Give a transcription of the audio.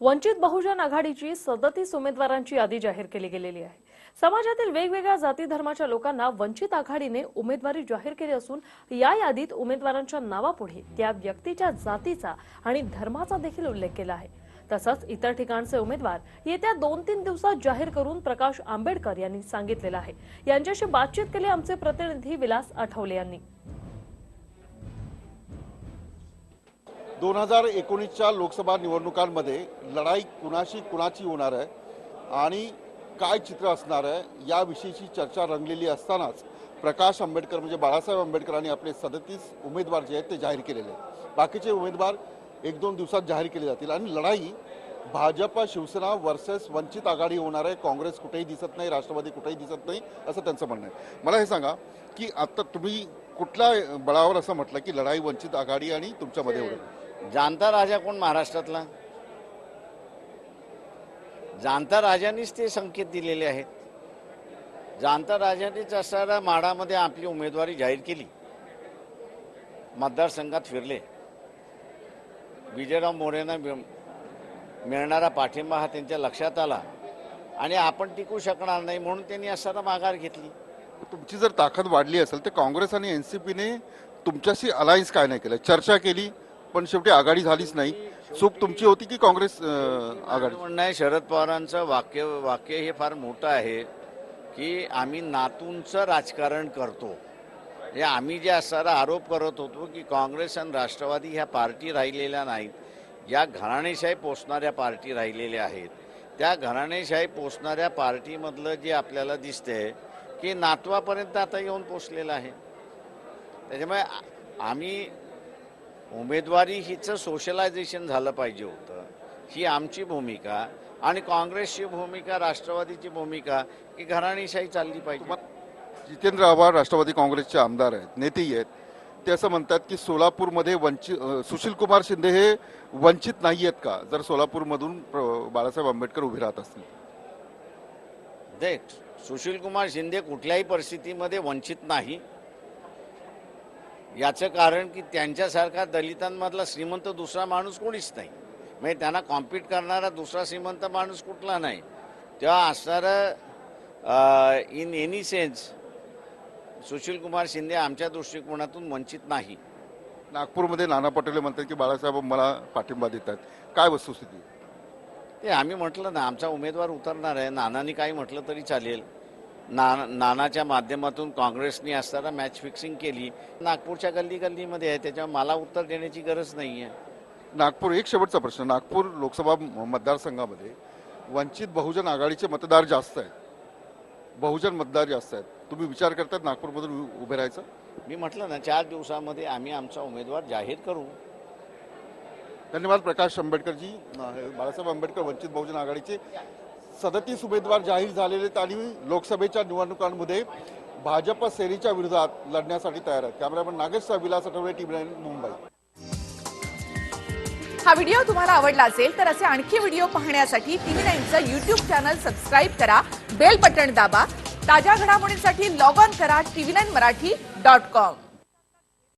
वंचित बहुजन आघाडीची सदतीस उमेदवारांची यादी जाहीर केली गेलेली आहे. समाजातील वेगवेगळ्या जाती धर्माच्या लोकांना वंचित आघाडीने उमेदवारी जाहीर केली असून या यादीत उमेदवारांच्या नावापुढे त्या व्यक्तीच्या जातीचा आणि धर्माचा देखील उल्लेख केला आहे. तसंच इतर ठिकाणचे उमेदवार येत्या दोन तीन दिवसात जाहीर करून प्रकाश आंबेडकर यांनी सांगितलेलं आहे. यांच्याशी बातचीत केली आमचे प्रतिनिधी विलास आठवले यांनी. दोन हजार एकोणीसच्या लोकसभा निवडणुकांमध्ये लढाई कुणाशी कुणाची होणार आहे आणि काय चित्र असणार आहे याविषयीची चर्चा रंगलेली असतानाच प्रकाश आंबेडकर म्हणजे बाळासाहेब आंबेडकरांनी आपले सदतीस उमेदवार जे आहेत ते जाहीर केलेले आहेत. बाकीचे उमेदवार एक दोन दिवसात जाहीर केले जातील. आणि लढाई भाजप शिवसेना वर्सेस वंचित आघाडी होणार आहे. काँग्रेस कुठेही दिसत नाही राष्ट्रवादी कुठेही दिसत नाही असं त्यांचं म्हणणं आहे. मला हे सांगा की आता तुम्ही कुठल्या बळावर असं म्हटलं की लढाई वंचित आघाडी आणि तुमच्यामध्ये होईल? जाणता राजा कोण महाराष्ट्रातला? जाणता राजानेच ते संकेत दिलेले आहेत. जाणता राजानेच असणाऱ्या माडामध्ये आपली उमेदवारी जाहीर केली. मतदारसंघात फिरले. विजयराव मोरेंना मिळणारा पाठिंबा हा त्यांच्या लक्षात आला. आणि आपण टिकू शकणार नाही म्हणून त्यांनी असणारा माघार घेतली. तुमची जर ताकद वाढली असेल तर काँग्रेस आणि पीने तुमच्याशी अलायन्स काय नाही केलं? चर्चा केली पण शेवटी आघाडी झालीच नाही. चूक तुमची होती की काँग्रेस आघाडी? म्हणणं आहे शरद पवारांचं वाक्य वाक्य हे फार मोठं आहे की आम्ही नातूंचं राजकारण करतो. हे आम्ही जे असणारा आरोप करत होतो की काँग्रेस आणि राष्ट्रवादी ह्या पार्टी राहिलेल्या नाहीत. या घराणेशाही पोचणाऱ्या पार्टी राहिलेल्या आहेत. त्या घराणेशाही पोचणाऱ्या पार्टीमधलं जे आपल्याला दिसतंय की नातवापर्यंत आता येऊन पोचलेलं आहे. त्याच्यामुळे आम्ही उमेदवारी हिचं सोशलायझेशन झालं पाहिजे होतं. ही आमची भूमिका आणि काँग्रेसची भूमिका राष्ट्रवादीची भूमिका की घराणीशाही चालली पाहिजे. जितेंद्र आव्हाड राष्ट्रवादी काँग्रेसचे आमदार आहेत नेतेही आहेत. ते असं म्हणतात की सोलापूरमध्ये वंचित अं, सुशील कुमार शिंदे हे वंचित नाही आहेत का? जर सोलापूरमधून प्र- बाळासाहेब आंबेडकर उभे राहत असतील. देख सुशील कुमार शिंदे कुठल्याही परिस्थितीमध्ये वंचित नाही. याचं कारण की त्यांच्यासारखा दलितांमधला श्रीमंत दुसरा माणूस कोणीच नाही. म्हणजे त्यांना कॉम्पीट करणारा दुसरा श्रीमंत माणूस कुठला नाही. तेव्हा असणारं in any sense Sushil Kumar Shinde आमच्या दृष्टिकोनातून वंचित नाही. नागपूरमध्ये नाना पटोले म्हणतात की बाळासाहेब मला पाठिंबा देत आहेत काय वस्तुस्थिती? ते आम्ही म्हटलं ना आमचा उमेदवार उतरणार आहे. नानांनी काही म्हटलं तरी चालेल. ना नानाच्या माध्यमातून काँग्रेसनी असताना मॅच फिक्सिंग केली. नागपूरच्या गल्ली गल्लीमध्ये आहे त्याच्यामुळे मला उत्तर देण्याची गरज नाही आहे नागपूर एक शेवटचा प्रश्न. नागपूर लोकसभा मतदारसंघामध्ये वंचित बहुजन आघाडीचे मतदार जास्त आहेत. बहुजन मतदार जास्त आहेत. तुम्ही विचार करतात नागपूरमधून उ- उभे राहायचं? मी म्हटलं ना चार दिवसामध्ये आम्ही आमचा उमेदवार जाहीर करू. धन्यवाद प्रकाश आंबेडकरजी. अं, बाळासाहेब आंबेडकर वंचित बहुजन आघाडीचे सदतीस उमेदवार जाहीर झालेले आहेत आणि लोकसभेच्या निवडणुकांमध्ये भाजप सेनेच्या विरोधात लढण्यासाठी तयार आहेत. कॅमेरामॅन नागेश विलास आठवडे टीम नाईन मुंबई. हा व्हिडिओ तुम्हाला आवडला असेल तर असे आणखी व्हिडिओ पाहण्यासाठी टीव्ही नाईनचं युट्यूब चॅनल सबस्क्राईब करा बेल बटन दाबा ताज्या घडामोडींसाठी लॉग ऑन करा TV nine Marathi dot com.